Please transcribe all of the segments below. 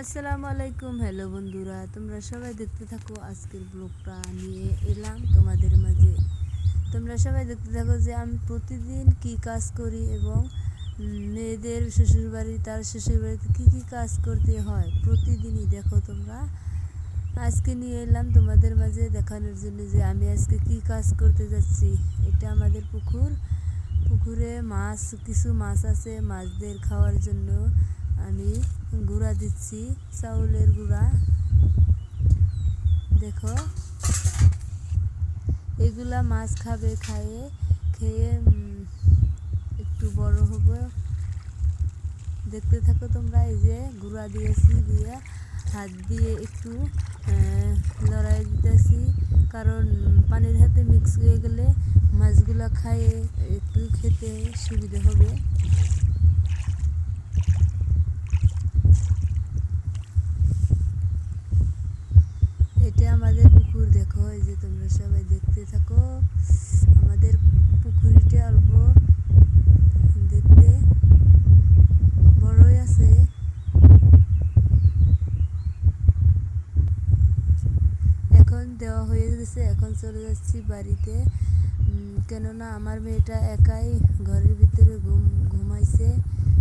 আসসালামু আলাইকুম হ্যালো বন্ধুরা, তোমরা সবাই দেখতে থাকো, আজকের ব্লগটা নিয়ে এলাম তোমাদের মাঝে। তোমরা সবাই দেখতে থাকো যে আমি প্রতিদিন কি কাজ করি এবং মেয়েদের শ্বশুরবাড়ি, তার শ্বশুরবাড়িতে কী কী কাজ করতে হয় প্রতিদিনই দেখো তোমরা। আজকে নিয়ে এলাম তোমাদের মাঝে দেখানোর জন্য যে আমি আজকে কি কাজ করতে যাচ্ছি। এটা আমাদের পুকুর। পুকুরে মাছ, কিছু মাছ আছে মাছদের খাওয়ার জন্য। আমি গুঁড়া দিচ্ছি, চাউলের গুঁড়া। দেখো, এগুলা মাছ খাবে, খায়ে, খেয়ে একটু বড় হবে। দেখতে থাকো তোমরা, এই যে গুঁড়া দিয়েছি, দিয়ে হাত দিয়ে একটু লড়াই দিতেছি। কারণ পানির হাতে মিক্স হয়ে গেলে মাছগুলা খায়ে, একটু খেতে সুবিধা হবে। এটা আমাদের পুকুর দেখো, এই যে তোমরা সবাই দেখতে থাকো। আমাদের পুকুরিটা অল্প, দেখতে বড়ই আছে। এখন দেওয়া হয়ে গেছে, এখন চলে যাচ্ছি বাড়িতে। কেননা আমার মেয়েটা একাই ঘরের ভিতরে ঘুম, ঘুমাইছে,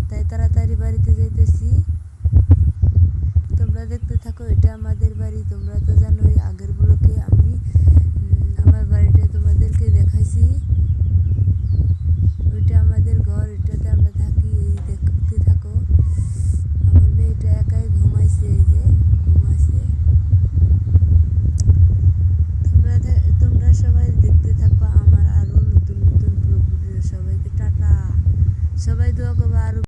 তাই তাড়াতাড়ি বাড়িতে যাইতেছি। তোমরা দেখতে থাকো, এটা আমাদের বাড়ি। তোমরা তো জানোই, আগের ব্লকে আমি আমার বাড়িটা তোমাদেরকে দেখাইছি। ওইটা আমাদের ঘর, এটাতে আমরা থাকি, এই দেখতে থাকো। আমার মেয়েটা একাই ঘুমাইছে, এই যে, ঘুমাইছে। তোমরা তোমরা সবাই দেখতে থাকো, আমার আরও নতুন নতুন ব্লগ সবাইকে টাটা। সবাই দোয়া করব আরও